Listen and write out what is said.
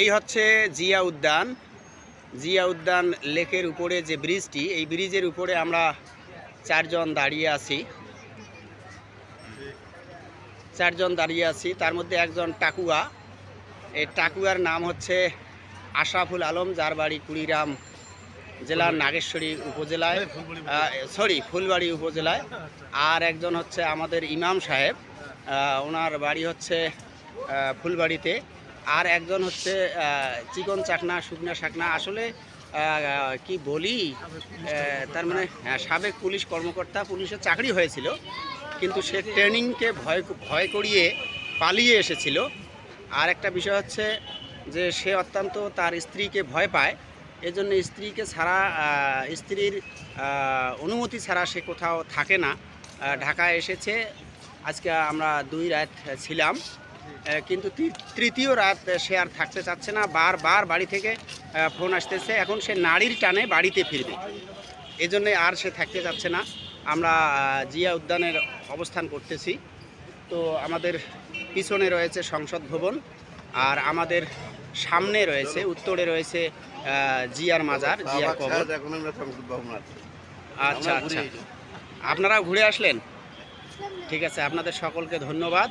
এই হচ্ছে জিয়া উদ্যান। জিয়া উদ্যান লেকের উপরে যে ব্রিজটি, এই ব্রিজের উপরে আমরা চারজন দাঁড়িয়ে আছি। চারজন দাঁড়িয়ে আছি। তার মধ্যে একজন টাকুয়া। এই টাকুয়ার নাম হচ্ছে আশাফুল আলম, যার বাড়ি কুড়িরাম জেলার নাগেশ্বরী উপজেলায় সরি ফুলবাড়ি উপজেলায়। আর একজন হচ্ছে আমাদের ইমাম সাহেব ওনার বাড়ি হচ্ছে ফুলবাড়িতে। আর একজন হচ্ছে চিকন চাকনা শুকনা শাকনা। আসলে কি বলি তার মানে হ্যাঁ, সাবেক পুলিশ কর্মকর্তা পুলিশের চাকরি হয়েছিল কিন্তু সে ট্রেনিংকে ভয় ভয় করিয়ে পালিয়ে এসেছিল। আর একটা বিষয় হচ্ছে যে সে অত্যন্ত তার স্ত্রীকে ভয় পায়। এজন্য স্ত্রীকে ছাড়া স্ত্রীর অনুমতি ছাড়া সে কোথাও থাকে না। ঢাকায় এসেছে। আজকে আমরা দুই রাত ছিলাম। কিন্তু তৃতীয় রাত সে আর থাকতে চাচ্ছে না। বারবার বাড়ি থেকে ফোন আসতেছে। এখন সে নারীর টানে বাড়িতে ফিরবে। এজন্যে আর সে থাকতে চাচ্ছে না। আমরা জিয়া উদ্যানের অবস্থান করতেছি। তো আমাদের পিছনে রয়েছে সংসদ ভবন আর আমাদের সামনে রয়েছে উত্তরে রয়েছে জিয়ার মাজার জিয়ার কবর। এখন আমরা সংসদ ভবন আছি। আচ্ছা আচ্ছা। আপনারাও ঘুরে আসলেন? ঠিক আছে আপনাদের সকলকে ধন্যবাদ।